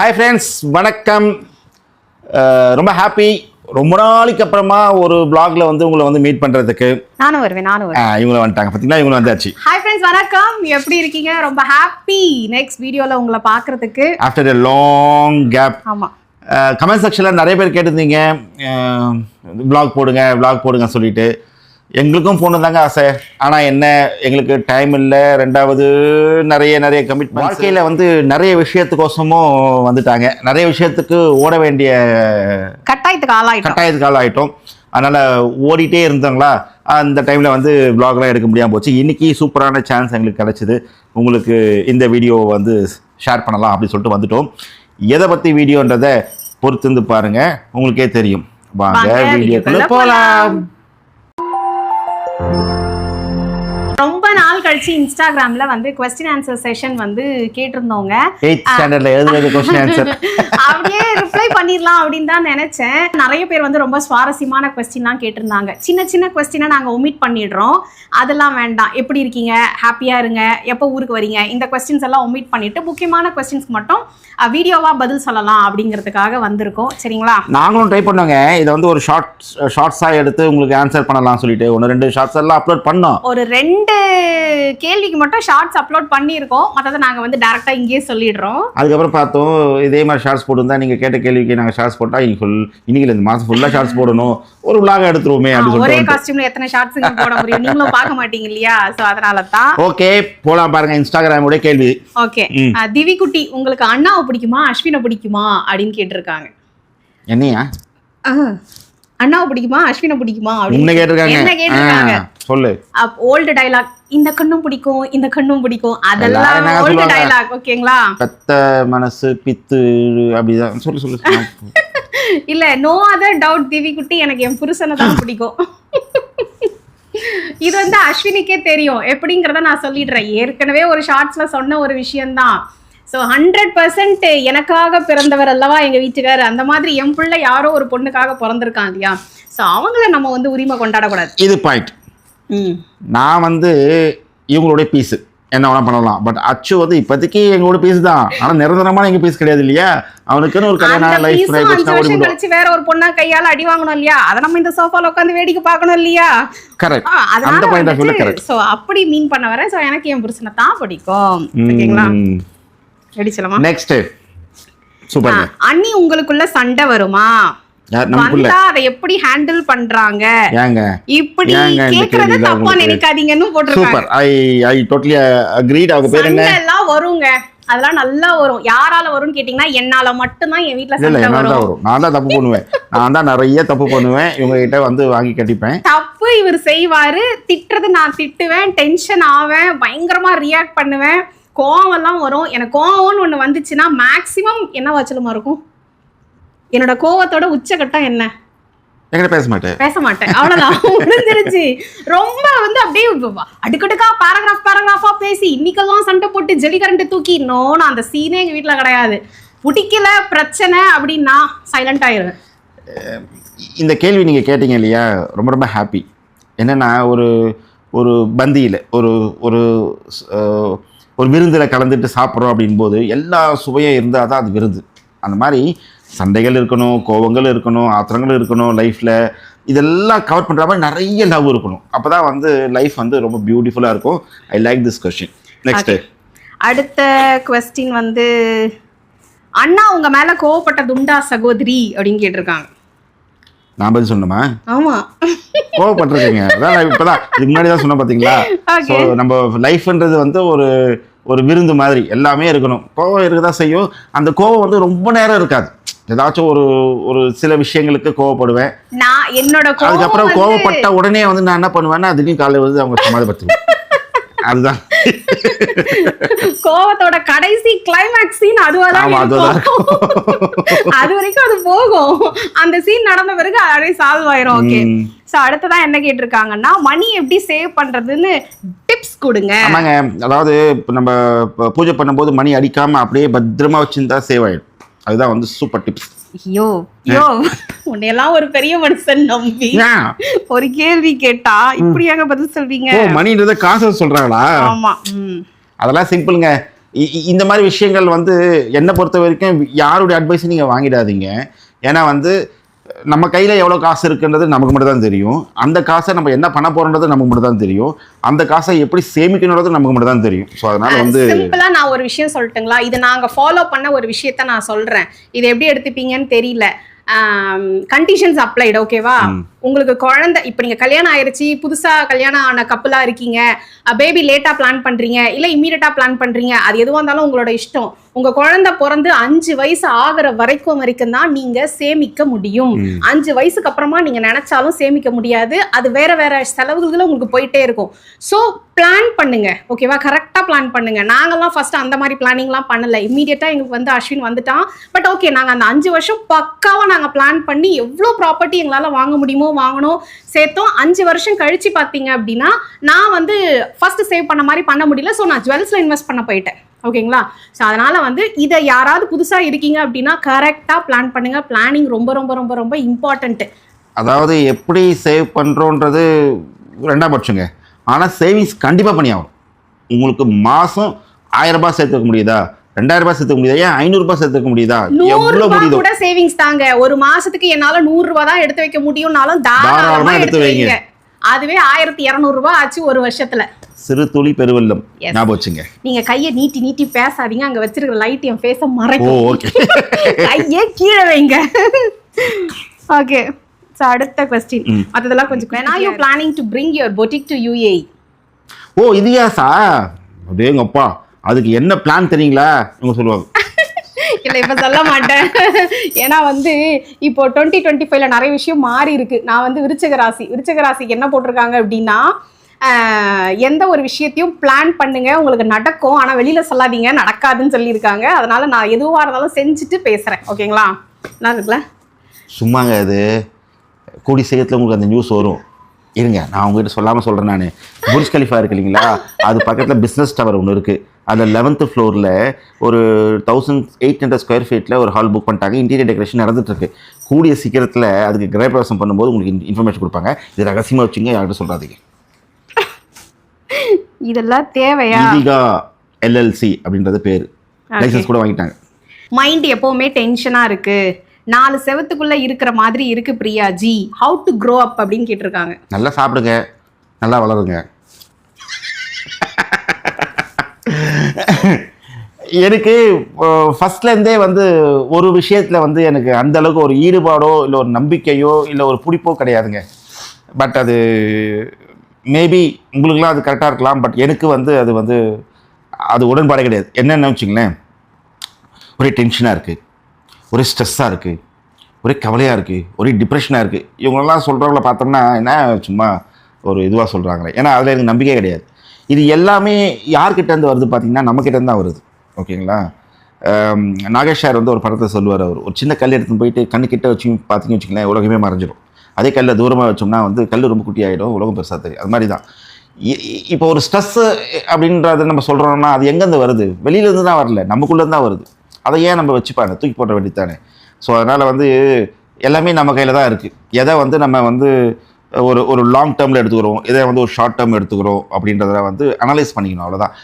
Hi friends வணக்கம். ரொம்ப happy ரொம்ப நாளைக்கு அப்புறமா ஒரு பிளாக்ல வந்து உங்களை வந்து மீட் பண்றதுக்கு. நானும் வருவேன் நானும் வருவேன். இவங்க வந்துட்டாங்க. பார்த்தீங்களா இவங்க வந்தாச்சு. ஹாய் ஃப்ரெண்ட்ஸ் வணக்கம். எப்படி இருக்கீங்க? ரொம்ப ஹாப்பி நெக்ஸ்ட் வீடியோல உங்களை பார்க்கிறதுக்கு. ஆஃப்டர் எ லாங் கேப் ஆமா. கமெண்ட் செக்ஷனில் நிறைய பேர் கேட்டிருந்தீங்க. ப்ளாக் போடுங்க ப்ளாக் போடுங்க சொல்லிட்டு. எங்களுக்கும் போகணும் தாங்க ஆசை. ஆனால் என்ன எங்களுக்கு டைம் இல்லை. ரெண்டாவது நிறைய நிறைய கமிட் வாழ்க்கையில் வந்து நிறைய விஷயத்துக்கோசமும் வந்துட்டாங்க. நிறைய விஷயத்துக்கு ஓட வேண்டிய கட்டாயத்துக்கு ஆளாயிட்டோம். கட்டாயத்துக்கு ஆளாயிட்டோம். அதனால் ஓடிட்டே இருந்தாங்களா? அந்த டைமில் வந்து vlogலாம் எடுக்க முடியாமல் போச்சு. இன்றைக்கி சூப்பரான சான்ஸ் எங்களுக்கு கிடச்சிது. உங்களுக்கு இந்த வீடியோவை வந்து ஷேர் பண்ணலாம் அப்படின்னு சொல்லிட்டு வந்துட்டோம். எதை பற்றி வீடியோன்றதை பொறுத்திருந்து பாருங்கள் உங்களுக்கே தெரியும். வாங்க வீடியோக்குள்ளே வீடியோக்குள்ள போகலாம் ரொம்ப கழிச்சு இன்ஸ்டாகிராம்ல வந்து கொஸ்டின் ஆன்சர் செஷன் வந்து கேட்டிருந்தோங்க கொஸ்டின் அப்படியே ரிப்ளை பண்ணிடலாம் அப்படின்னு தான் நினைச்சேன். நிறைய பேர் வந்து ரொம்ப சுவாரஸ்யமான கொஸ்டின்லாம் கேட்டிருந்தாங்க. சின்ன சின்ன கொஸ்டினை நாங்கள் ஒமிட் பண்ணிடுறோம். அதெல்லாம் வேண்டாம். எப்படி இருக்கீங்க? ஹாப்பியா இருங்க. எப்போ ஊருக்கு வரீங்க? இந்த கொஸ்டின்ஸ் எல்லாம் ஒமிட் பண்ணிட்டு முக்கியமான கொஸ்டின்ஸ்க்கு மட்டும் வீடியோவா பதில் சொல்லலாம் அப்படிங்கிறதுக்காக வந்திருக்கோம். சரிங்களா? நாங்களும் ட்ரை பண்ணோங்க. இதை வந்து ஒரு ஷார்ட் ஷார்ட்ஸாக எடுத்து உங்களுக்கு ஆன்சர் பண்ணலாம் சொல்லிட்டு ஒன்று ரெண்டு ஷார்ட்ஸ் எல்லாம் அப்லோட் பண்ணோம். ஒரு ரெண்டு கேள்விக்கு மட்டும் ஷார்ட்ஸ் அப்லோட் பண்ணியிருக்கோம். மற்றதை நாங்கள் வந்து டேரெக்டாக இங்கேயே சொல்லிடுறோம். அதுக்கப்புறம் பார்த்தோம் இதே மாதிரி ஷார்ட்ஸ் போட்டுருந்தா நீங்கள் கேட்ட கேள்விக்கு நாங்கள் ஷார்ட்ஸ் போட்டால் இன்னைக்கு ஃபுல் இன்னைக்கு இந்த மாதம் ஃபுல்லாக ஷார்ட்ஸ் போடணும். ஒரு vlog எடுத்துருவோமே அப்படின்னு ஒரே காஸ்டியூம்ல எத்தனை ஷார்ட்ஸுங்க போட முடியும்? நீங்களும் பார்க்க மாட்டீங்க இல்லையா? ஸோ அதனால தான் ஓகே போலாம் பாருங்க இன்ஸ்டாகிராமுடைய கேள்வி. ஓகே. திவிக்குட்டி உங்களுக்கு அண்ணாவை பிடிக்குமா அஸ்வினை பிடிக்குமா அப்படின்னு கேட்டிருக்காங்க. என்னையா. அண்ணாவை பிடிக்குமா அஸ்வினை பிடிக்குமா அப்படின்னு கேட்டிருக்காங்க? என்ன கேட்டிருக்காங்க? ஆ, சொல்லு. ஓல்டு டைலாக் இந்த கண்ணும் பிடிக்கும் இந்த கண்ணும் பிடிக்கும். அதெல்லாம் ஓல்டு? டைலாக் ஓகேங்களா பெத்த மனசு பித்து அப்படிதான். சொல்லு சொல்லு இல்ல நோ அதர் டவுட் திவிக்குட்டி எனக்கு என் புருஷனை தான் பிடிக்கும். இது வந்து அஸ்வினிக்கே தெரியும். எப்படிங்கிறத நான் சொல்லிடுறேன். ஏற்கனவே ஒரு ஷார்ட்ஸ்ல சொன்ன ஒரு விஷயம்தான். ஸோ ஹண்ட்ரட் பர்சன்ட் எனக்காக பிறந்தவர் அல்லவா எங்க வீட்டுக்காரர் அந்த மாதிரி என் பிள்ளை யாரோ ஒரு பொண்ணுக்காக பிறந்திருக்கான் இல்லையா? ஸோ அவங்கள நம்ம வந்து உரிமை கொண்டாடக்கூடாது. இது பாயிண்ட் நான் வந்து இவங்களுடைய பீஸு என்ன வேணா பண்ணலாம். பட் அச்சு வந்து இப்போதைக்கு எங்களோட பீஸ் தான். ஆனா நிரந்தரமான எங்க பீஸ் கிடையாது இல்லையா? அவனுக்குன்னு ஒரு கல்யாணம் லைஃப் கழிச்சு வேற ஒரு பொண்ணா கையால அடி வாங்கணும் இல்லையா? அதை நம்ம இந்த சோஃபால உட்காந்து வேடிக்கை பார்க்கணும் இல்லையா? கரெக்ட் அந்த பாயிண்ட் ஆஃப் கரெக்ட் so அப்படி மீன் பண்ண வரேன் ஸோ எனக்கு என் புருஷனை தான் பிடிக்கும். ஓகேங்களா? ரெடி சொல்லமா? நெக்ஸ்ட் சூப்பர் அண்ணி உங்களுக்குள்ள சண்டை வருமா? வந்தா அதை எப்படி ஹேண்டில் பண்றாங்க? இப்படி கேக்குறத தப்பா? நினைக்காதீங்கன்னு போட்டிருக்காங்க. ஐ ஐ டோட்டலி அக்ரீட் அவங்க பேர் என்ன? சண்டை எல்லாம் வருங்க. அதெல்லாம் நல்லா வரும். யாரால வரும்னு கேட்டீங்கன்னா என்னால மட்டும்தான் என் வீட்ல சண்டை வரும். வரும். நான் தான் தப்பு பண்ணுவேன். நான் தான் நிறைய தப்பு பண்ணுவேன். இவங்க கிட்ட வந்து வாங்கி கட்டிப்பேன். தப்பு இவர் செய்வாரு. திட்டுறது நான் திட்டுவேன். டென்ஷன் ஆவேன். பயங்கரமா ரியாக்ட் பண்ணுவேன். கோவம் எல்லாம் வரும். எனக்கு கோவம்னு ஒண்ணு வந்துச்சுன்னா மேக்சிமம் என்ன வச்சலுமா இருக்கும்? என்னோட கோவத்தோட உச்சகட்டம் என்ன? என்கிட்ட பேச மாட்டேன். பேச மாட்டேன். அவ்வளவுதான். முடிஞ்சிருச்சு. ரொம்ப வந்து அப்படியே அடுக்கடுக்கா பேராகிராஃப் பேராகிராஃபா பேசி இன்னைக்கெல்லாம் சண்டை போட்டு ஜெலி கரண்ட் தூக்கி இன்னும் அந்த சீனே எங்க வீட்ல கிடையாது. பிடிக்கல பிரச்சனை அப்படின்னா சைலண்ட் ஆயிருவேன். இந்த கேள்வி நீங்கள் கேட்டீங்க இல்லையா? ரொம்ப ரொம்ப ஹாப்பி என்னென்னா ஒரு ஒரு பந்தியில் ஒரு ஒரு ஒரு விருந்தில் கலந்துட்டு சாப்பிட்றோம் அப்படின்போது எல்லா சுவையும் இருந்தால் தான் அது விருந்து அந்த மாதிரி சண்டைகள் இருக்கணும் கோபங்கள் இருக்கணும் ஆத்திரங்கள் இருக்கணும் லைஃப்பில் இதெல்லாம் கவர் பண்ணுற மாதிரி நிறைய லவ் இருக்கணும். அப்போ தான் வந்து லைஃப் வந்து ரொம்ப பியூட்டிஃபுல்லாக இருக்கும். I like this question next அடுத்த கொஸ்டின் வந்து அண்ணா உங்க மேல கோவப்பட்டது உண்டா சகோதரி? அப்படின்னு கேட்டிருக்காங்க. நான் பதில் சொன்னோமா ஆமா. கோவப்பட்டிருக்கீங்க. அதான் இப்பதான் இதுக்கு முன்னாடி தான் ஸோ Okay. நம்ம லைஃப்ன்றது வந்து ஒரு ஒரு விருந்து மாதிரி எல்லாமே இருக்கணும். கோவம் இருக்கதான் செய்யும் அந்த கோவம் வந்து ரொம்ப நேரம் இருக்காது. ஏதாச்சும் ஒரு ஒரு சில விஷயங்களுக்கு கோவப்படுவேன். நான் என்னோட அதுக்கப்புறம் கோவப்பட்ட உடனே வந்து நான் என்ன பண்ணுவேன்னா திடீர்னு காலையில் வந்து அவங்க சமாளிப்படுத்துவேன் அதுதான். கோவத்தோட கடைசி கிளைமேக்ஸ் சீன் அதுவா தான் அது வரைக்கும் அது போகும். அந்த சீன் நடந்த பிறகு அப்படியே சால்வ் ஆயிரும். ஓகே ம். சோ அடுத்ததா என்ன கேட்டிருக்காங்கன்னா மணி எப்படி சேவ் பண்றதுன்னு டிப்ஸ் கொடுங்க. ஆமாங்க. அதாவது இப்போ நம்ம பூஜை பண்ணும்போது மணி அடிக்காம அப்படியே பத்திரமா வச்சிருந்தா சேவ் ஆயிடும். அதுதான் வந்து சூப்பர் டிப்ஸ் ஐயோ யோ உன்னையெல்லாம் ஒரு பெரிய மனுஷன் நம்பி. ஒரு கேள்வி கேட்டா இப்படியாங்க பதில் சொல்வீங்க? ஓ மணின்றத காசு சொல்றாங்களா? ஆமா அதெல்லாம் சிம்பிளுங்க. இந்த மாதிரி விஷயங்கள் வந்து என்னை பொறுத்த வரைக்கும் யாருடைய அட்வைஸும் நீங்கள் வாங்கிடாதீங்க. ஏன்னா வந்து நம்ம கையில் எவ்வளோ காசு இருக்குன்றது நமக்கு மட்டும் தான் தெரியும். அந்த காசை நம்ம என்ன பண்ண போகிறோன்றது நமக்கு மட்டும் தான் தெரியும். அந்த காசை எப்படி சேமிக்கணுன்றது நமக்கு மட்டும் தான் தெரியும். ஸோ அதனால வந்து சிம்பிளா நான் ஒரு விஷயம் சொல்லட்டுங்களா? இது நாங்க ஃபாலோ பண்ண ஒரு விஷயத்த நான் சொல்றேன். இது எப்படி எடுத்துப்பீங்கன்னு தெரியல. கண்டிஷன்ஸ் அப்ளைடு ஓகேவா உங்களுக்கு குழந்தை இப்போ நீங்க கல்யாணம் ஆயிருச்சு புதுசா கல்யாணம் ஆன கப்பலா இருக்கீங்க பேபி லேட்டா பிளான் பண்றீங்க இல்ல இம்மீடியட்டா பிளான் பண்றீங்க அது எதுவா இருந்தாலும் உங்களோட இஷ்டம். உங்க குழந்தை பிறந்து அஞ்சு வயசு ஆகுற வரைக்கும் வரைக்கும் தான் நீங்க சேமிக்க முடியும். அஞ்சு வயசுக்கு அப்புறமா நீங்க நினைச்சாலும் சேமிக்க முடியாது. அது வேற வேற செலவுகள் உங்களுக்கு போயிட்டே இருக்கும். ஸோ பிளான் பண்ணுங்க. ஓகேவா கரெக்டாக பிளான் பண்ணுங்க. நாங்கெல்லாம் ஃபர்ஸ்ட் அந்த மாதிரி பிளானிங்லாம் பண்ணல. இம்மீடியட்டாக எங்களுக்கு வந்து அஸ்வின் வந்துட்டான். பட் ஓகே நாங்கள் அந்த அஞ்சு வருஷம் பக்காவாக நாங்கள் பிளான் பண்ணி எவ்வளோ ப்ராப்பர்ட்டி எங்களால் வாங்க முடியுமோ வாங்கணும் சேர்த்தோம். அஞ்சு வருஷம் கழிச்சு பார்த்தீங்க அப்படின்னா நான் வந்து ஃபர்ஸ்ட் சேவ் பண்ண மாதிரி பண்ண முடியல. ஸோ நான் ஜுவல்ஸில் இன்வெஸ்ட் பண்ண போயிட்டேன். ஓகேங்களா ஸோ அதனால் வந்து இதை யாராவது புதுசாக இருக்கீங்க அப்படின்னா கரெக்டாக பிளான் பண்ணுங்கள் பிளானிங் ரொம்ப ரொம்ப ரொம்ப ரொம்ப இம்பார்ட்டன்ட் அதாவது எப்படி சேவ் பண்ணுறோன்றது ரெண்டாம் பட்சங்க. ஆனால் சேவிங்ஸ் கண்டிப்பாக பண்ணி உங்களுக்கு மாதம் ஆயிரம் ரூபாய் சேர்த்துக்க முடியுதா? ரெண்டாயிரம் ரூபாய் சேர்த்துக்க முடியுதா? ஏன் ஐநூறுரூபா சேர்த்துக்க முடியுதா? நூறு எவ்வளோ ரூபாய் முடியுதோ? கூட சேவிங்ஸ் தாங்க. ஒரு மாசத்துக்கு என்னால நூறு ரூபாய் தான் எடுத்து வைக்க முடியும்னாலும் தாராளமா எடுத்து வைங்க. அதுவே ஆயிரத்தி இருநூறு ரூபாய் ஆச்சு ஒரு வருஷத்துல. சிறு துளி பெருவெல்லம். ஞாபகம் வச்சுங்க. நீங்க கையை நீட்டி நீட்டி பேசாதீங்க. அங்க வச்சிருக்கிற லைட் என் ஃபேஸ ஓ மறைக்கும். ஓகே கையே கீழே வைங்க. ஓகே சோ அடுத்த கொஸ்டின் ம். மத்ததெல்லாம் கொஞ்சம் are you planning to bring your boutique to UAE ஓ இதுயாசா அப்படியேங்கப்பா அதுக்கு என்ன பிளான் தெரியுங்களா? இவங்க சொல்லுவாங்க. இல்ல இப்ப சொல்ல மாட்டேன். ஏன்னா வந்து இப்போ டுவெண்ட்டி டுவெண்ட்டி ஃபைவ்ல நிறைய விஷயம் மாறி இருக்கு. நான் வந்து விருச்சக ராசி. விருச்சக ராசிக்கு என்ன போட்டிருக்காங்க அப்படின்னா எந்த ஒரு விஷயத்தையும் பிளான் பண்ணுங்க. உங்களுக்கு நடக்கும். ஆனா வெளியில சொல்லாதீங்க. நடக்காதுன்னு சொல்லியிருக்காங்க. அதனால நான் எதுவா இருந்தாலும் செஞ்சுட்டு பேசுறேன். ஓகேங்களா? நல்லா இருக்குல்ல? சும்மாங்க அது கூடி சீக்கிரத்தில் உங்களுக்கு அந்த நியூஸ் வரும். இருங்க நான் உங்ககிட்ட சொல்லாமல் சொல்கிறேன் நான். புர்ஜ் கலிஃபா இருக்கு இல்லைங்களா? அது பக்கத்தில் பிஸ்னஸ் டவர் ஒன்று இருக்குது அந்த லெவன்த்து ஃப்ளோரில் ஒரு தௌசண்ட் எயிட் ஹண்ட்ரட் ஸ்கொயர் ஃபீட்டில் ஒரு ஹால் புக் பண்ணிட்டாங்க. இன்டீரியர் டெக்கரேஷன் நடந்துட்டு இருக்கு. கூடிய சீக்கிரத்தில் அதுக்கு கிரகப்பிரவேசம் பண்ணும்போது உங்களுக்கு இன்ஃபர்மேஷன் கொடுப்பாங்க. இது ரகசியமாக வச்சுங்க யார்கிட்ட சொல்கிறாதீங்க இதெல்லாம் தேவையா? இதிகா எல்எல்சி அப்படின்றது பேர். லைசன்ஸ் கூட வாங்கிட்டாங்க. மைண்ட் எப்பவுமே டென்ஷனா இருக்கு. நாலு செவத்துக்குள்ள இருக்கிற மாதிரி இருக்கு Priya. Ji how to grow up அப்படின்னு கேட்டிருக்காங்க. நல்லா சாப்பிடுங்க. நல்லா வளருங்க. எனக்கு ஃபஸ்ட்லேருந்தே வந்து ஒரு விஷயத்தில் வந்து எனக்கு அந்த அளவுக்கு ஒரு ஈடுபாடோ இல்லை ஒரு நம்பிக்கையோ இல்லை ஒரு பிடிப்போ கிடையாதுங்க. பட் அது மேபி உங்களுக்குலாம் அது கரெக்டாக இருக்கலாம். பட் எனக்கு வந்து அது வந்து அது உடன்பாடே கிடையாது. என்னென்னு வச்சுங்களேன். ஒரே டென்ஷனாக இருக்குது ஒரே ஸ்ட்ரெஸ்ஸாக இருக்குது ஒரே கவலையாக இருக்குது ஒரே டிப்ரெஷனாக இருக்குது இவங்களெல்லாம் சொல்கிறவங்கள பார்த்தோம்னா என்ன சும்மா ஒரு இதுவாக சொல்கிறாங்களே ஏன்னா அதில் எனக்கு நம்பிக்கை கிடையாது. இது எல்லாமே யார்கிட்டேருந்து வருது பார்த்தீங்கன்னா நம்மக்கிட்டேருந்து தான் வருது. ஓகேங்களா? ஆம், நாகேஷ் சார் வந்து ஒரு படத்தை சொல்லுவார் அவர். ஒரு சின்ன கல் எடுத்துன்னு போயிட்டு கண்ணு கிட்ட வச்சு பார்த்தீங்கன்னு வச்சுக்கலேன் உலகமே மறைஞ்சிடும் அதே கல்லை தூரமாக வச்சோம்னா வந்து கல் ரொம்ப குட்டி ஆகிடும் உலகம் பெருசாக தெரியும் அது மாதிரி தான். இ- இப்போ ஒரு ஸ்ட்ரெஸ்ஸு அப்படின்றத நம்ம சொல்கிறோம்னா அது எங்கேருந்து வருது? வெளியிலேருந்து தான் வரல. நமக்குள்ளேருந்து தான் வருது. அதை ஏன் நம்ம வச்சுப்பாங்க? தூக்கி போட வேண்டியதானே ஸோ அதனால் வந்து எல்லாமே நம்ம கையில் தான் இருக்குது எதை வந்து நம்ம வந்து ஒரு ஒரு லாங் டேர்மில் எடுத்துக்கிறோம் எதை வந்து ஒரு ஷார்ட் டேர்ம் எடுத்துக்கிறோம் அப்படின்றத வந்து அனலைஸ் பண்ணிக்கணும் அவ்வளோதான்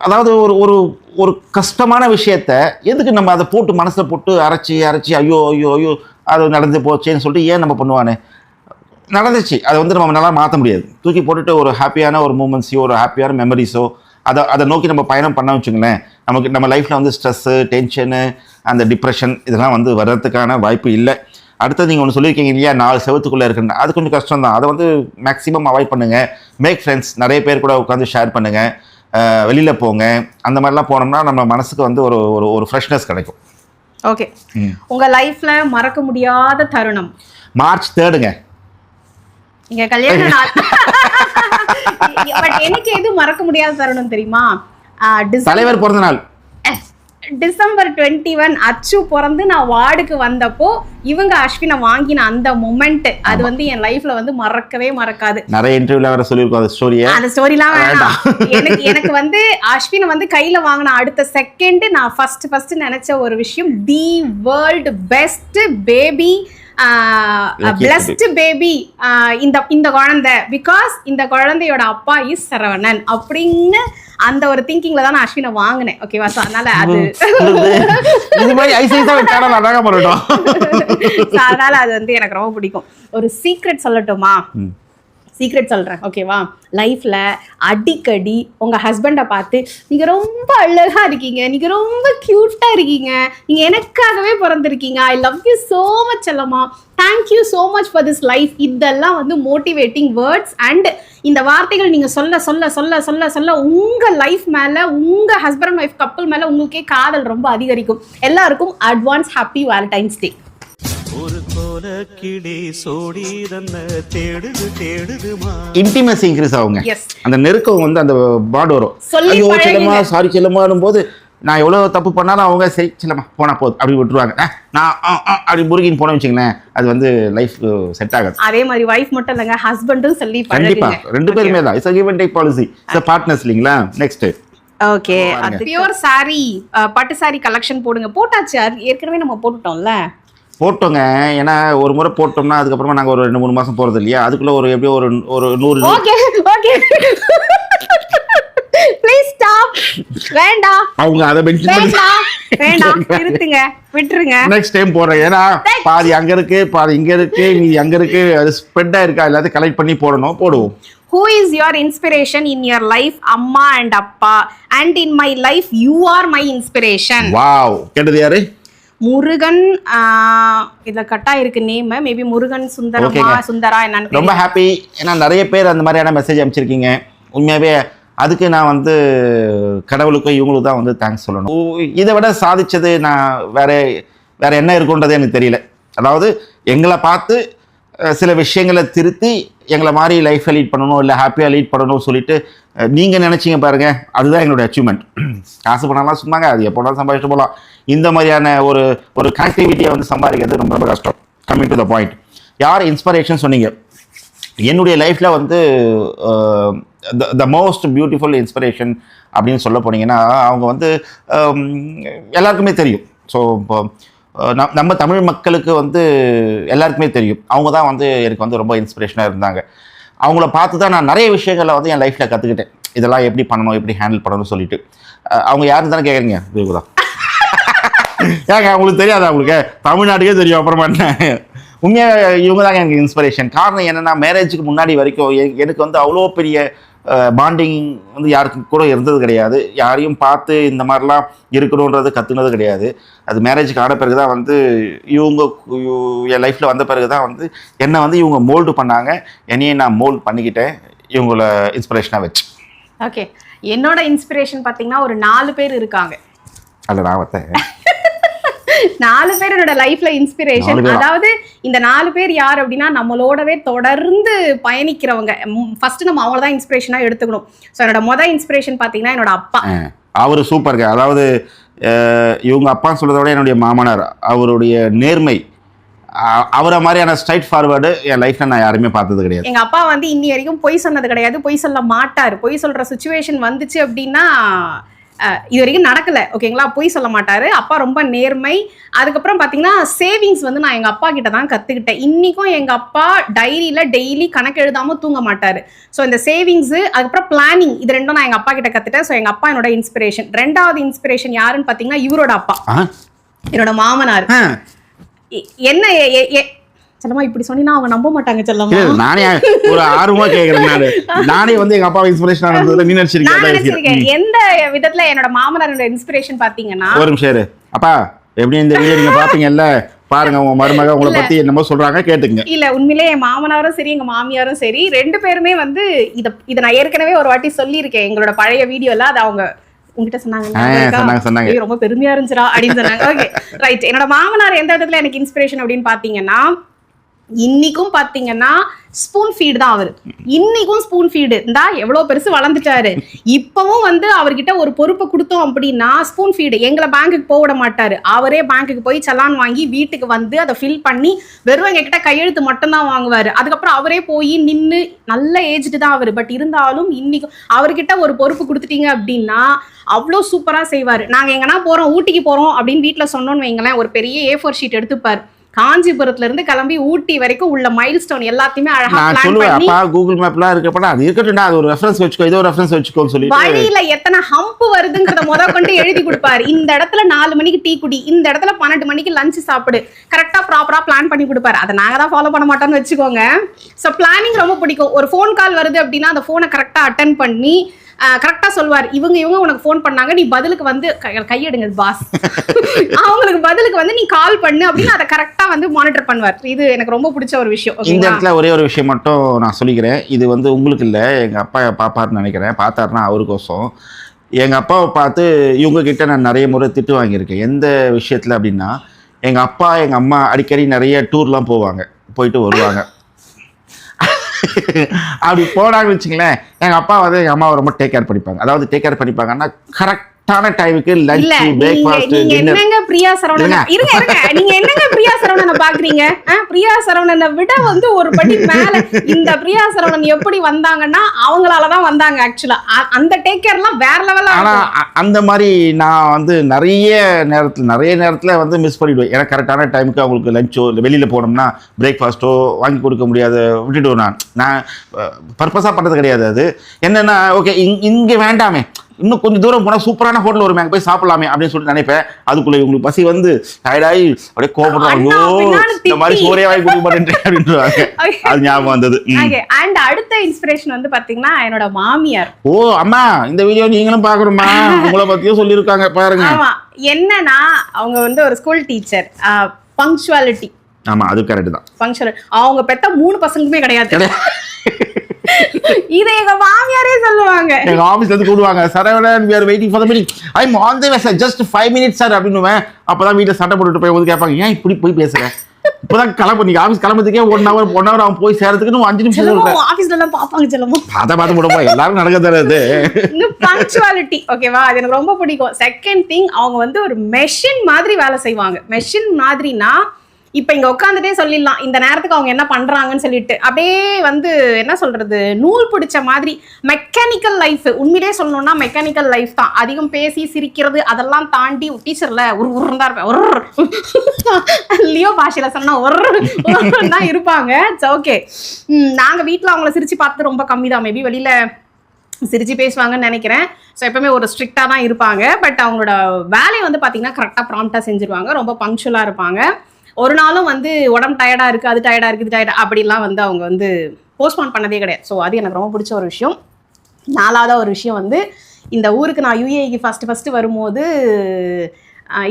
அதாவது ஒரு ஒரு ஒரு கஷ்டமான விஷயத்த எதுக்கு நம்ம அதை போட்டு மனசில் போட்டு அரைச்சி அரைச்சி ஐயோ ஐயோ ஐயோ அது நடந்து போச்சேன்னு சொல்லிட்டு ஏன் நம்ம பண்ணுவானே? நடந்துச்சு. அதை வந்து நம்ம நல்லா மாற்ற முடியாது. தூக்கி போட்டுட்டு ஒரு ஹாப்பியான ஒரு மூமெண்ட்ஸையோ ஒரு ஹாப்பியான மெமரிஸோ அதை அதை நோக்கி நம்ம பயணம் பண்ண வச்சுங்களேன் நமக்கு நம்ம லைஃப்பில் வந்து ஸ்ட்ரெஸ்ஸு டென்ஷனு அந்த டிப்ரெஷன் இதெல்லாம் வந்து வர்றதுக்கான வாய்ப்பு இல்லை. அடுத்தது நீங்கள் ஒன்று சொல்லியிருக்கீங்க இல்லையா நாலு செவத்துக்குள்ளே இருக்குன்னு. அது கொஞ்சம் கஷ்டம் தான். அதை வந்து மேக்ஸிமம் அவாய்ட் பண்ணுங்கள் மேக் ஃப்ரெண்ட்ஸ் நிறைய பேர் கூட உட்காந்து ஷேர் பண்ணுங்கள் வெளியில் போங்க. அந்த மாதிரிலாம் போனோம்னா நம்ம மனசுக்கு வந்து ஒரு ஒரு ஒரு ஃப்ரெஷ்னஸ் கிடைக்கும். ஓகே உங்க லைஃப்ல மறக்க முடியாத தருணம்? மார்ச் தேர்டுங்க இங்க கல்யாண நாள். பட் எனக்கு எது மறக்க முடியாத தருணம் தெரியுமா? தலைவர் பிறந்த நாள் டிசம்பர் டுவெண்ட்டி ஒன் அச்சு பிறந்து நான் வார்டுக்கு வந்தப்போ இவங்க அஸ்வினை வாங்கின அந்த மொமெண்ட் அது வந்து என் லைஃப்ல வந்து மறக்கவே மறக்காது. நிறைய இன்டர்வியூல வேற சொல்லியிருக்கோம் அந்த ஸ்டோரியை அந்த ஸ்டோரிலாம் வேண்டாம். எனக்கு எனக்கு வந்து அஸ்வினை வந்து கையில வாங்கின அடுத்த செகண்ட் நான் ஃபர்ஸ்ட் ஃபர்ஸ்ட் நினைச்ச ஒரு விஷயம் the world best baby blessed baby இந்த இந்த குழந்தை. பிகாஸ் இந்த குழந்தையோட அப்பா இஸ் சரவணன். அப்படின்னு அந்த ஒரு திங்கிங்ல தான் நான் அஸ்வினை வாங்கினேன். ஓகேவா ஸோ அதனால அது இது மாதிரி ஐஸா சேனல் அழகா பண்ணட்டும் அதனால அது வந்து எனக்கு ரொம்ப பிடிக்கும். ஒரு சீக்ரெட் சொல்லட்டுமா. சீக்ரெட் சொல்கிறேன் ஓகேவா லைஃப்பில் அடிக்கடி உங்கள் ஹஸ்பண்டை பார்த்து நீங்கள் ரொம்ப அழகா இருக்கீங்க நீங்கள் ரொம்ப க்யூட்டாக இருக்கீங்க நீங்கள் எனக்காகவே பிறந்திருக்கீங்க. I love you so much Chellamma. Thank you so much for this life இதெல்லாம் வந்து மோட்டிவேட்டிங் வேர்ட்ஸ் அண்ட் இந்த வார்த்தைகள் நீங்கள் சொல்ல சொல்ல சொல்ல சொல்ல சொல்ல உங்கள் லைஃப் மேலே உங்கள் ஹஸ்பண்ட் அண்ட் ஒய்ஃப் கப்பல் மேலே உங்களுக்கே காதல் ரொம்ப அதிகரிக்கும். எல்லாருக்கும் அட்வான்ஸ் ஹாப்பி வேலண்டைன்ஸ் டே ஒரு கோல கிளி சோடி தன்ன தேடுது தேடுதுமா. இன்டிமசி இன்க்ரீஸ் ஆகுங்க. அந்த நெருக்கம் வந்து அந்த பாண்ட் வரும். சொல்லி ஐயோ. செல்லம்மா சாரி செல்லம்மானும் போது நான் எவ்வளோ தப்பு பண்ணாலும் அவங்க சரி செல்லம்மா போனா போதும் அப்படி விட்டுருவாங்க. நான் ஆ, ஆ, அப்படி முருகின்னு போனேன் வச்சுங்களேன் அது வந்து லைஃப் செட் ஆகாது. அதே மாதிரி வைஃப் மட்டும் இல்லைங்க ஹஸ்பண்டும் சொல்லி கண்டிப்பா. ரெண்டு பேருமே தான். It's give and take policy it's partners இல்லைங்களா? நெக்ஸ்ட் ஓகே அது பியூர் சாரி பட்டு சாரி கலெக்ஷன் போடுங்க. போட்டாச்சு. அது ஏற்கனவே நம்ம போட்டுட்டோம்ல. போட்டோங்க. ஏன்னா ஒரு முறை போட்டோம்னா அதுக்கப்புறமா நாங்கள் ஒரு ரெண்டு மூணு மாதம் போகிறது இல்லையா? அதுக்குள்ளே ஒரு எப்படியோ ஒரு ஒரு நூறு ஓகே ஓகே. ப்ளீஸ் ஸ்டாப் வேண்டாம் அவங்க அதை மென்ஷன் பண்ணி வேண்டாம் வேண்டாம் நிறுத்துங்க விட்டுருங்க. நெக்ஸ்ட் டைம் போடுறேன் ஏன்னா பாதி அங்க இருக்கு பாதி இங்க இருக்கு மீதி அங்க இருக்கு. அது ஸ்ப்ரெட்டா இருக்கா? எல்லாத்தையும் கலெக்ட் பண்ணி போடணும். போடுவோம். Who is your inspiration in your life அம்மா அண்ட் அப்பா? And in my life you are my inspiration wow கேட்டது யாரு? முருகன் இதுல கட்டா இருக்கு நேம் மேபி முருகன் சுந்தரமா. சுந்தரா என்னன்னு ரொம்ப ஹாப்பி ஏன்னா நிறைய பேர் அந்த மாதிரியான மெசேஜ் அனுப்பிச்சிருக்கீங்க. உண்மையாவே அதுக்கு நான் வந்து கடவுளுக்கும் இவங்களுக்கும் தான் வந்து தேங்க்ஸ் சொல்லணும். இதை விட சாதிச்சது நான் வேற வேற என்ன இருக்குன்றது எனக்கு தெரியல. அதாவது எங்களை பார்த்து சில விஷயங்களை திருத்தி எங்களை மாதிரி லைஃப்பை லீட் பண்ணணும் இல்லை ஹாப்பியாக லீட் பண்ணணும்னு சொல்லிட்டு அஹ், நீங்க நினைச்சீங்க பாருங்க. அதுதான் எங்களுடைய அச்சீவ்மெண்ட் காசு பண்ணலாம் சொன்னாங்க அது எப்போ சம்பாதிச்சுட்டு போகலாம். இந்த மாதிரியான ஒரு ஒரு கனெக்டிவிட்டியை வந்து சம்பாதிக்கிறது ரொம்ப ரொம்ப கஷ்டம். கம்மிங் டு த பாயிண்ட் யார் இன்ஸ்பிரேஷன் சொன்னீங்க? என்னுடைய லைஃப்பில் வந்து த மோஸ்ட் பியூட்டிஃபுல் இன்ஸ்பிரேஷன் அப்படின்னு சொல்ல போனீங்கன்னா அவங்க வந்து எல்லாருக்குமே தெரியும். ஸோ இப்போ நம்- நம்ம தமிழ் மக்களுக்கு வந்து எல்லாருக்குமே தெரியும். அவங்க தான் வந்து எனக்கு வந்து ரொம்ப இன்ஸ்பிரேஷனாக இருந்தாங்க. அவங்கள பார்த்து தான் நான் நிறைய விஷயங்களை வந்து என் லைஃப்பில் கற்றுக்கிட்டேன் இதெல்லாம் எப்படி பண்ணணும் எப்படி ஹேண்டில் பண்ணணும்னு சொல்லிட்டு. அவங்க யாருன்னு தானே கேட்குறீங்க இதுக்கு ஏங்க உங்களுக்கு தெரியாதா உங்களுக்கு? தமிழ்நாட்டுக்கே தெரியும் அப்புறமா என்ன? உண்மையாக இவங்க தாங்க எனக்கு இன்ஸ்பிரேஷன் காரணம் என்னன்னா மேரேஜுக்கு முன்னாடி வரைக்கும் எனக்கு வந்து அவ்வளோ பெரிய பாண்டிங் வந்து யாருக்கும் கூட இருந்தது கிடையாது. யாரையும் பார்த்து இந்த மாதிரிலாம் இருக்கணுன்றது கற்றுனது கிடையாது. அது மேரேஜுக்கு ஆன பிறகு தான் வந்து இவங்க இவ- என் லைஃப்பில் வந்த பிறகு தான் வந்து என்னை வந்து இவங்க மோல்டு பண்ணாங்க. என்னையே நான் மோல்டு பண்ணிக்கிட்டேன். இவங்கள இன்ஸ்பிரேஷனாக வச்சு. ஓகே என்னோட இன்ஸ்பிரேஷன் பாத்தீங்கன்னா ஒரு நாலு பேர் இருக்காங்க. அதில் நான் வத்தேன் நாலு பேர் என்னோட லைஃப்ல இன்ஸ்பிரேஷன்? அதாவது இந்த நாலு பேர் யார் அப்படின்னா நம்மளோடவே தொடர்ந்து பயணிக்கிறவங்க. ஃபர்ஸ்ட் நம்ம அவங்கள தான் இன்ஸ்பிரேஷனா எடுத்துக்கணும். ஸோ என்னோட மொதல் இன்ஸ்பிரேஷன் பாத்தீங்கன்னா என்னோட அப்பா. அவர் சூப்பருங்க அதாவது இவங்க அப்பா சொல்றதை விட என்னுடைய மாமனார் அவருடைய நேர்மை அவரை மாதிரியான ஸ்ட்ரைட் ஃபார்வர்டு என் லைஃப்பில் நான் யாருமே பார்த்தது கிடையாது. எங்க அப்பா வந்து இன்னி வரைக்கும் பொய் சொன்னது கிடையாது. பொய் சொல்ல மாட்டாரு. பொய் சொல்ற சுச்சுவேஷன் வந்துச்சு அப்படின்னா இது வரைக்கும் நடக்கல ஓகேங்களா? பொய் சொல்ல மாட்டாரு. அப்பா ரொம்ப நேர்மை. அதுக்கப்புறம் பாத்தீங்கன்னா சேவிங்ஸ் வந்து நான் எங்க அப்பா கிட்ட தான் கத்துக்கிட்டேன். இன்னைக்கும் எங்க அப்பா டைரியில டெய்லி கணக்கு எழுதாம தூங்க மாட்டாரு. ஸோ இந்த சேவிங்ஸ் அதுக்கப்புறம் பிளானிங் இது ரெண்டும் நான் எங்க அப்பா கிட்ட கத்துட்டேன். ஸோ எங்க அப்பா என்னோட இன்ஸ்பிரேஷன் ரெண்டாவது இன்ஸ்பிரேஷன் யாருன்னு பாத்தீங்கன்னா இவரோட அப்பா? என்னோட மாமனார். என்ன செல்லம்மா இப்படி சொன்னீங்கன்னா அவங்க நம்ப மாட்டாங்க செல்லம்மா. இல்ல, நானே ஒரு ஆர்வமா கேட்குறேன் நானு. நானே வந்து எங்க அப்பா இன்ஸ்பிரேஷன் ஆனதுல நீ நான் நினைச்சிருக்கேன். எந்த விதத்துல என்னோட மாமனாரோட இன்ஸ்பிரேஷன் பாத்தீங்கன்னா ஒரு நிமிஷம். அப்பா எப்படி இந்த வீடியோ நீங்க பாப்பீங்கல்ல? பாருங்க உங்க மருமக உங்களை பத்தி என்னமோ சொல்றாங்க கேட்டுங்க இல்ல உண்மையிலே என் மாமனாரும் சரி எங்க மாமியாரும் சரி ரெண்டு பேருமே வந்து இத இத நான் ஏற்கனவே ஒரு வாட்டி சொல்லியிருக்கேன். எங்களோட பழைய வீடியோல அது அவங்க உங்ககிட்ட சொன்னாங்க. ரொம்ப பெருமையா இருந்துச்சுடா அப்படின்னு சொன்னாங்க. ஓகே ரைட் என்னோட மாமனார் எந்த விதத்துல எனக்கு இன்ஸ்பிரேஷன் அப்படின்னு பாத்தீங்கன்னா இன்னைக்கும் பாத்தீங்கன்னா ஸ்பூன் ஃபீடு தான் அவர். இன்னைக்கும் ஸ்பூன் ஃபீடு இந்தா எவ்வளவு பெருசு வளர்ந்துட்டாரு. இப்பவும் வந்து அவர்கிட்ட ஒரு பொறுப்பை கொடுத்தோம் அப்படின்னா ஸ்பூன் ஃபீடு எங்களை பேங்க்குக்கு போக விட மாட்டாரு. அவரே பேங்க்குக்கு போய் சலான் வாங்கி வீட்டுக்கு வந்து அதை ஃபில் பண்ணி வெறும் எங்ககிட்ட கையெழுத்து மட்டும்தான் வாங்குவாரு. அதுக்கப்புறம் அவரே போய் நின்று நல்ல ஏஜ்டு தான் அவரு. பட் இருந்தாலும் இன்னைக்கும் அவர்கிட்ட ஒரு பொறுப்பு கொடுத்துட்டீங்க அப்படின்னா அவ்வளோ சூப்பராக செய்வார். நாங்கள் எங்கன்னா போகிறோம் ஊட்டிக்கு போகிறோம் அப்படின்னு வீட்டில் சொன்னோன்னு வைங்களேன் ஒரு பெரிய ஏ ஃபோர் ஷீட் எடுத்துப்பார். காஞ்சிபுரத்துல இருந்து கிளம்பி ஊட்டி வரைக்கும் உள்ள மைல் ஸ்டோன் எல்லாத்தையுமே அழகா நான் சொல்லுவேன் அப்பா கூகுள் மேப்லாம் இருக்கப்படா. அது இருக்கட்டும்டா அது ஒரு ரெஃபரன்ஸ் வச்சுக்கோ ஒரு ரெஃபரன்ஸ் வச்சுக்கோன்னு சொல்லிட்டு. வழியில எத்தனை ஹம்ப் வருதுங்கிறத முத கொண்டு எழுதி கொடுப்பாரு. இந்த இடத்துல நாலு மணிக்கு டீ குடி இந்த இடத்துல பன்னெண்டு மணிக்கு லஞ்ச் சாப்பிடு. கரெக்டா ப்ராப்பரா பிளான் பண்ணி கொடுப்பாரு. அதை நாங்க தான் ஃபாலோ பண்ண மாட்டோம்னு வச்சுக்கோங்க. ஸோ பிளானிங் ரொம்ப பிடிக்கும். ஒரு ஃபோன் கால் வருது அப்படின்னா அந்த ஃபோனை கரெக்டா அட்டன் பண்ணி கரெக்டா சொல்வார் இவங்க இவங்க உனக்கு ஃபோன் பண்ணாங்க நீ பதிலுக்கு வந்து கையெடுங்க பாஸ் அவங்களுக்கு பதிலுக்கு வந்து நீ கால் பண்ணு அப்படின்னு அதை கரெக்டா வந்து மானிட்டர் பண்ணுவார். இது எனக்கு ரொம்ப பிடிச்ச ஒரு விஷயம் இந்த இடத்துல ஒரே ஒரு விஷயம் மட்டும் நான் சொல்லிக்கிறேன். இது வந்து உங்களுக்கு இல்லை எங்கள் அப்பா பாப்பாருன்னு நினைக்கிறேன். பார்த்தாருன்னா அவருக்கோசம். எங்கள் அப்பாவை பார்த்து இவங்க கிட்ட நான் நிறைய முறை திட்டு வாங்கியிருக்கேன். எந்த விஷயத்தில் அப்படின்னா எங்கள் அப்பா எங்கள் அம்மா அடிக்கடி நிறைய டூர்லாம் போவாங்க. போயிட்டு வருவாங்க. அப்படி போனாங்கன்னு வச்சுங்களேன் எங்கள் அப்பா வந்து எங்கள் அம்மாவை ரொம்ப டேக் கேர் பண்ணிப்பாங்க. அதாவது டேக் கேர் பண்ணிப்பாங்கன்னா கரெக்டான டைமுக்கு லஞ்ச் பிரேக்ஃபாஸ்ட் டின்னர் என்னங்க பிரியா சரவணன்? இருங்க. இருங்க நீங்க என்னங்க பிரியா சரவணனை பாக்குறீங்க? பிரியா சரவணனை விட வந்து ஒரு படி மேல இந்த பிரியா சரவணன் எப்படி வந்தாங்கன்னா அவங்களாலதான் வந்தாங்க ஆக்சுவலா அந்த டேக் கேர்லாம் வேற லெவலா ஆனால் அந்த மாதிரி நான் வந்து நிறைய நேரத்தில் நிறைய நேரத்தில் வந்து மிஸ் பண்ணிடுவேன். ஏன்னா கரெக்டான டைமுக்கு அவங்களுக்கு லஞ்சோ இல்லை வெளியில் போனோம்னா பிரேக்ஃபாஸ்ட்டோ வாங்கி கொடுக்க முடியாத விட்டுடுவேன் நான். நான் பர்பஸாக பண்ணுறது கிடையாது அது. என்னென்னா ஓகே இங் இங்கே வேண்டாமே. இன்னும் கொஞ்சம் தூரம் போனால் சூப்பரான ஹோட்டல் ஒரு அங்கே போய் சாப்பிடலாமே அப்படின்னு சொல்லிட்டு நினைப்பேன். அதுக்குள்ளே இவங்களுக்கு பசி வந்து டயர்டாகி அப்படியே கோபப்படுறாங்க ஐயோ இந்த மாதிரி திட்டி." சோறையே வாங்கி கொடுக்க மாட்டேன் அப்படின்றாங்க அது ஞாபகம் வந்தது. அண்ட் அடுத்த இன்ஸ்பிரேஷன் வந்து பாத்தீங்கன்னா என்னோட மாமியார். ஓ அம்மா இந்த வீடியோ நீங்களும் பார்க்கணுமா உங்களை பற்றியும் சொல்லியிருக்காங்க பாருங்க. ஆமா. என்னன்னா அவங்க வந்து ஒரு ஸ்கூல் டீச்சர் பங்க்சுவாலிட்டி ஆமாம் அது கரெக்டு தான். பங்க்சுவல் அவங்க பெத்த மூணு பசங்களுமே கிடையாது. இதை எங்க மாமியாரே எங்க ஆபீஸ்ல இருந்து கூடுவாங்க Saravanan are waiting for the meeting. I'm on the way sir. Just five minutes sir அப்படின்னுவேன். அப்பதான் வீட்டுல சட்டை போட்டுட்டு போய் வந்து கேட்பாங்க ஏன் இப்படி போய் பேசுறேன் இப்பதான் கிளம்பு நீங்க ஆபீஸ் கிளம்புறதுக்கே ஒன் ஹவர் ஒன் ஹவர் அவன் போய் சேர்றதுக்கு இன்னும் அஞ்சு நிமிஷம் சொல்றேன் ஆபீஸ்ல எல்லாம் பாப்பாங்க செல்லமோ. பார்த்த பார்த்து முடியுமா எல்லாரும் நடக்க தராது இந்த பங்க்சுவாலிட்டி ஓகேவா அது எனக்கு ரொம்ப பிடிக்கும். செகண்ட் திங் அவங்க வந்து ஒரு மெஷின் மாதிரி வேலை செய்வாங்க. மெஷின் மாதிரினா இப்போ இங்கே உட்காந்துட்டே சொல்லிடலாம். இந்த நேரத்துக்கு அவங்க என்ன பண்ணுறாங்கன்னு சொல்லிட்டு. அப்படியே வந்து என்ன சொல்கிறது நூல் பிடிச்ச மாதிரி மெக்கானிக்கல் லைஃப் உண்மையிலே சொல்லணும்னா மெக்கானிக்கல் லைஃப் தான். அதிகம் பேசி சிரிக்கிறது அதெல்லாம் தாண்டி டீச்சரில் ஒரு உருன்னு தான் இருப்பேன். ஒரு லியோ பாஷையில் சொன்னால் ஒரு தான் இருப்பாங்க. ஓகே நாங்கள் வீட்டில் அவங்கள சிரிச்சு பார்த்து ரொம்ப கம்மி தான். மேபி வெளியில் சிரிச்சு பேசுவாங்கன்னு நினைக்கிறேன். ஸோ எப்பவுமே ஒரு ஸ்ட்ரிக்டாக தான் இருப்பாங்க. பட் அவங்களோட வேலையை வந்து பார்த்தீங்கன்னா கரெக்டாக ப்ராம்ப்டாக செஞ்சுருவாங்க. ரொம்ப பங்க்சுவலாக இருப்பாங்க. ஒரு நாளும் வந்து உடம்பு டயர்டாக இருக்குது அது டயர்டாக இருக்குது இது டயர்டா அப்படிலாம் வந்து அவங்க வந்து போஸ்ட்பான் பண்ணதே கிடையாது. ஸோ அது எனக்கு ரொம்ப பிடிச்ச ஒரு விஷயம். நாலாவது ஒரு விஷயம் வந்து இந்த ஊருக்கு நான் யூஏக்கு ஃபஸ்ட்டு ஃபஸ்ட்டு வரும்போது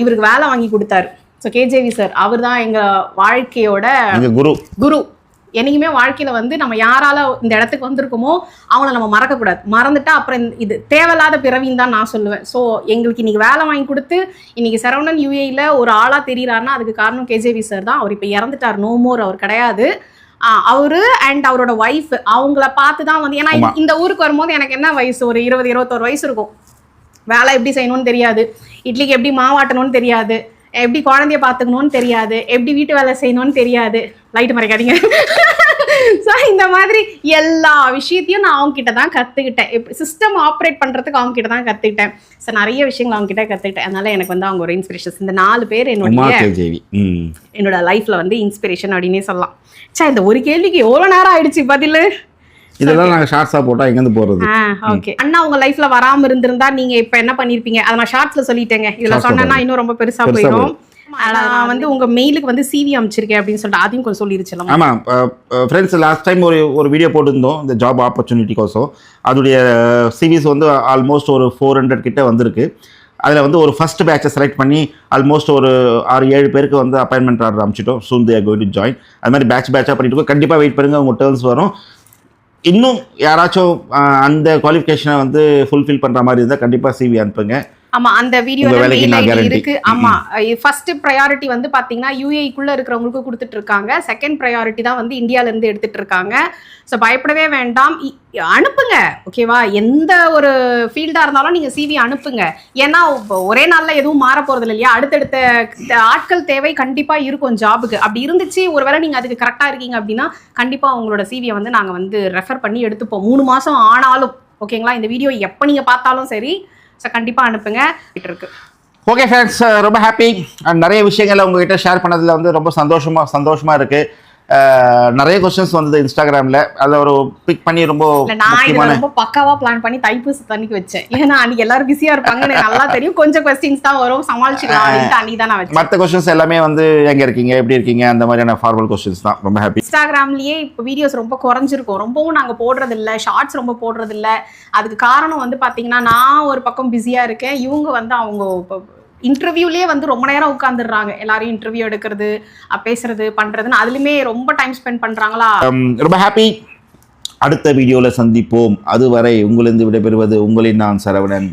இவருக்கு வேலை வாங்கி கொடுத்தாரு. ஸோ கேஜேவி சார் அவர் தான் எங்கள் வாழ்க்கையோட குரு. குரு. என்னைக்குமே வாழ்க்கையில வந்து நம்ம யாரால இந்த இடத்துக்கு வந்திருக்கோமோ அவங்கள நம்ம மறக்கக்கூடாது. மறந்துட்டா அப்புறம் இது தேவையில்லாத பிறவின்னு தான் நான் சொல்லுவேன். ஸோ எங்களுக்கு இன்னைக்கு வேலை வாங்கி கொடுத்து இன்னைக்கு சரவணன் யூஏல ஒரு ஆளா தெரியுறாருன்னா அதுக்கு காரணம் கேஜேவி சார் தான். அவர் இப்போ இறந்துட்டார். நோ மோர் அவர் கிடையாது. அவரு அண்ட் அவரோட ஒய்ஃப் அவங்கள பார்த்து தான் வந்து ஏன்னா. இந்த ஊருக்கு வரும்போது எனக்கு என்ன வயசு? ஒரு இருபது இருபத்தோரு வயசு இருக்கும். வேலை எப்படி செய்யணும்னு தெரியாது. இட்லிக்கு எப்படி மாவாட்டணும்னு தெரியாது. எப்படி குழந்தைய பார்த்துக்கணும்னு தெரியாது. எப்படி வீட்டு வேலை செய்யணும்னு தெரியாது. லைட் மறைக்காதீங்க. ஸோ இந்த மாதிரி எல்லா விஷயத்தையும் நான் அவங்க கிட்ட தான் கற்றுக்கிட்டேன் சிஸ்டம் ஆப்ரேட் பண்ணுறதுக்கு அவங்க கிட்ட தான் கற்றுக்கிட்டேன் ஸோ நிறைய விஷயங்கள் அவங்க கிட்ட கற்றுக்கிட்டேன் அதனால எனக்கு வந்து அவங்க ஒரு இன்ஸ்பிரேஷன்ஸ் இந்த நாலு பேர் என்னுடைய என்னோட லைஃப்ல வந்து இன்ஸ்பிரேஷன் அப்படின்னே சொல்லலாம். சே இந்த ஒரு கேள்விக்கு எவ்வளோ நேரம் ஆயிடுச்சு பதில்? இதெல்லாம் நாங்க ஷார்ட்ஸா போட்டா எங்கேருந்து போறது. ஓகே அண்ணா உங்க லைஃப்ல வராம இருந்திருந்தா நீங்க இப்ப என்ன பண்ணிருப்பீங்க? அதை நான் ஷார்ட்ஸ்ல சொல்லிட்டேங்க. இதுல சொன்னேன்னா. இன்னும் ரொம்ப பெருசா போயிடும். நான் வந்து உங்க மெயிலுக்கு வந்து சிவி அமைச்சிருக்கேன் அப்படின்னு சொல்லிட்டு அதையும் கொஞ்சம் சொல்லிருச்சலாம் ஆமாம் ஃப்ரெண்ட்ஸ் லாஸ்ட் டைம் ஒரு ஒரு வீடியோ போட்டிருந்தோம் இந்த ஜாப் ஆப்பர்ச்சுனிட்டிக்கோசம் அதோடைய சிவிஸ் வந்து ஆல்மோஸ்ட் ஒரு ஃபோர் ஹண்ட்ரட் கிட்ட வந்திருக்கு. அதில் வந்து ஒரு ஃபர்ஸ்ட் பேட்சை செலக்ட் பண்ணி ஆல்மோஸ்ட் ஒரு ஆறு ஏழு பேருக்கு வந்து appointment order அமைச்சிட்டோம். Soon there going to join அது மாதிரி பேட்ச் பேட்சாக பண்ணிட்டு இருக்கோம். கண்டிப்பாக வெயிட் பண்ணுங்க உங்கள் டேர்ன்ஸ் வரும். இன்னும் யாராச்சும் அந்த குவாலிஃபிகேஷனை வந்து ஃபுல்ஃபில் பண்ணுற மாதிரி இருந்தால் கண்டிப்பாக சிவி அனுப்புங்க. ஆமா அந்த வீடியோ உங்க வேலைக்கு நான் guarantee. இருக்கு. ஆமா ஃபர்ஸ்ட் ப்ரையாரிட்டி வந்து பாத்தீங்கன்னா யூஏக்குள்ள இருக்கிறவங்களுக்கு கொடுத்துட்டு இருக்காங்க. செகண்ட் ப்ரையாரிட்டி தான் வந்து இந்தியால இருந்து எடுத்துட்டு இருக்காங்க. ஸோ பயப்படவே வேண்டாம். அனுப்புங்க ஓகேவா எந்த ஒரு ஃபீல்டா இருந்தாலும் நீங்க சிவி அனுப்புங்க. ஏன்னா ஒரே நாள்ல எதுவும் மாற போறது இல்லையா? அடுத்தடுத்த ஆட்கள் தேவை கண்டிப்பா இருக்கும் ஜாபுக்கு. அப்படி இருந்துச்சு ஒருவேளை நீங்க அதுக்கு கரெக்டா இருக்கீங்க அப்படின்னா கண்டிப்பா உங்களோட சிவியை வந்து நாங்க வந்து ரெஃபர் பண்ணி எடுத்துப்போம். மூணு மாசம் ஆனாலும் ஓகேங்களா இந்த வீடியோ எப்போ நீங்க பார்த்தாலும் சரி ஸோ கண்டிப்பாக அனுப்புங்க. இருக்கு. ஓகே ஃப்ரெண்ட்ஸ் ரொம்ப ஹாப்பி அண்ட் நிறைய விஷயங்களை உங்ககிட்ட ஷேர் பண்ணதில் வந்து ரொம்ப சந்தோஷமாக சந்தோஷமாக இருக்குது நிறைய கொஸ்டின்ஸ் வந்தது இன்ஸ்டாகிராமில் அதில் ஒரு பிக் பண்ணி ரொம்ப நான் ரொம்ப பக்காவா பிளான் பண்ணி தைப்பூச தண்ணிக்கு வச்சேன். ஏன்னா அன்னைக்கு எல்லாரும் பிஸியா இருப்பாங்க. எனக்கு நல்லா தெரியும். கொஞ்சம் கொஸ்டின்ஸ் தான் வரும். சமாளிச்சுக்கலாம் அப்படின்ட்டு அன்னைக்கு தான் நான் வச்சேன். மற்ற கொஸ்டின்ஸ் எல்லாமே வந்து எங்க இருக்கீங்க எப்படி இருக்கீங்க அந்த மாதிரியான ஃபார்மல் கொஸ்டின்ஸ் தான். ரொம்ப ஹாப்பி இன்ஸ்டாகிராம்லயே இப்போ வீடியோஸ் ரொம்ப குறைஞ்சிருக்கும். ரொம்பவும் நாங்க போடுறது இல்ல ஷார்ட்ஸ் ரொம்ப போடுறது இல்ல அதுக்கு காரணம் வந்து பாத்தீங்கன்னா நான் ஒரு பக்கம் பிஸியா இருக்கேன். இவங்க வந்து அவங்க இன்டர்வியூலயே வந்து ரொம்ப நேரம் உட்காந்துடுறாங்க எல்லாரையும் இன்டர்வியூ எடுக்கிறது பேசுறது பண்றதுன்னு அதுலயுமே ரொம்ப டைம் ஸ்பெண்ட் பண்றாங்களா? ரொம்ப ஹாப்பி அடுத்த வீடியோவில் சந்திப்போம். அதுவரை உங்களிருந்து விடைபெறுவது உங்களின் நான் சரவணன்.